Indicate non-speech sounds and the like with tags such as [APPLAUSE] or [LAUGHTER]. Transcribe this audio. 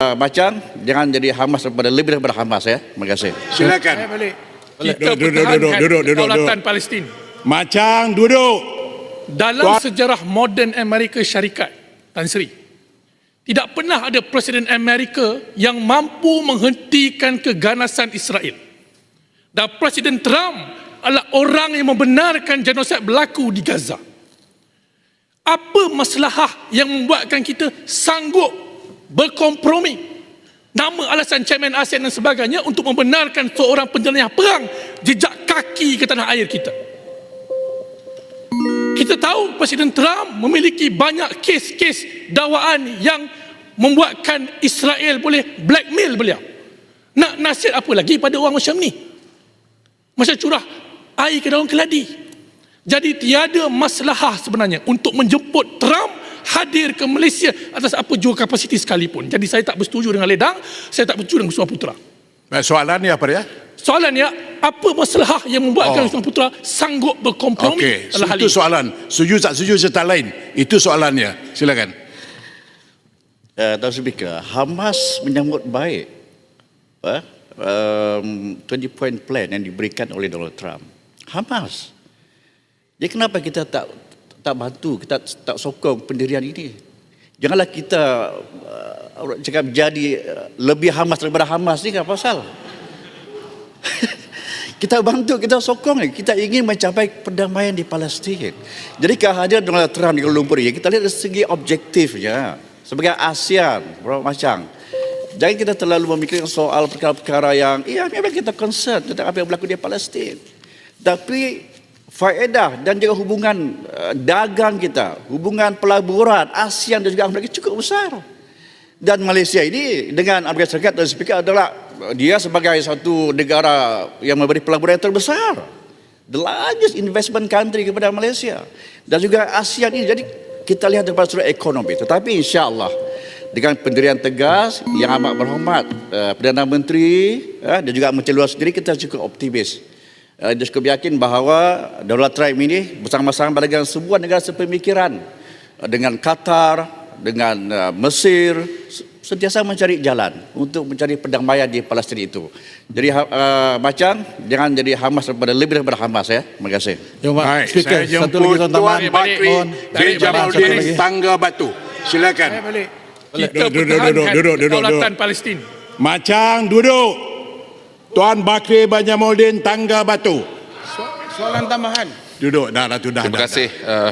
Uh, Macang, jangan jadi Hamas daripada lebih daripada Hamas ya. Terima kasih. Silakan. Saya balik. Duduk, Kita duduk, duduk, duduk, duduk, kedaulatan duduk. Palestin. Macang duduk. Dalam Tuan- sejarah moden Amerika Syarikat, Tan Sri, tidak pernah ada Presiden Amerika yang mampu menghentikan keganasan Israel. Dan Presiden Trump adalah orang yang membenarkan genosid berlaku di Gaza. Apa masalah yang membuatkan kita sanggup berkompromi nama alasan Chairman ASEAN dan sebagainya untuk membenarkan seorang penjelajah perang jejak kaki ke tanah air kita. Kita tahu Presiden Trump memiliki banyak kes-kes dakwaan yang membuatkan Israel boleh blackmail beliau. Nak nasihat apa lagi pada orang macam ni? Macam curah air ke daun keladi. Jadi tiada masalah sebenarnya untuk menjemput Trump hadir ke Malaysia atas apa jua kapasiti sekalipun. Jadi saya tak bersetuju dengan Ledang, saya tak bersetuju dengan Kusuma Putra. Baik, Soalan ni apa dia? Soalannya, apa masalah yang membuatkan Oh. Kusuma Putra sanggup berkompromi Okey, dalam hal itu soalan. Setuju tak setuju serta lain. Itu soalannya. Silakan. Uh, Tuan Speaker, Hamas menyambut baik uh, um, 20 point plan yang diberikan oleh Donald Trump. Hamas. Jadi kenapa kita tak tak bantu, kita tak sokong pendirian ini? Janganlah kita uh, cakap jadi uh, lebih Hamas daripada Hamas ni kan pasal. [LAUGHS] kita bantu, kita sokong. Kita ingin mencapai perdamaian di Palestin. Jadi kehadiran Donald Trump di Kuala Lumpur ini, kita lihat dari segi objektifnya. Sebagai ASEAN, Bro Macang. Jangan kita terlalu memikirkan soal perkara-perkara yang, iya memang kita concern tentang apa yang berlaku di Palestin. Tapi faedah dan juga hubungan uh, dagang kita, hubungan pelaburan ASEAN dan juga Amerika cukup besar. Dan Malaysia ini dengan Amerika Serikat dan Speaker adalah uh, dia sebagai satu negara yang memberi pelaburan yang terbesar. The largest investment country kepada Malaysia. Dan juga ASEAN ini. Jadi kita lihat daripada sudut ekonomi. Tetapi insyaAllah dengan pendirian tegas yang amat berhormat uh, Perdana Menteri dan juga Menteri Luar sendiri kita cukup optimis. Uh, dia cukup yakin bahawa Donald Trump ini bersama-sama dengan sebuah negara sepemikiran uh, dengan Qatar, dengan uh, Mesir se- sentiasa mencari jalan untuk mencari perdamaian di Palestin itu. Jadi ha- uh, macam jangan jadi Hamas daripada lebih daripada Hamas ya. Terima kasih. Pak Baik, Speaker, saya satu lagi tuan. Tuan Bakri bin Tarik Jamaluddin. Tangga Batu. Silakan. Saya balik. Duduk, Kita duduk, duduk, pertahankan duduk, duduk, kedaulatan duduk. Palestin. Macang duduk. Tuan Bakri Banyamuddin Tangga Batu. Soalan tambahan. Duduk dah dah tu dah. Terima dah, kasih uh,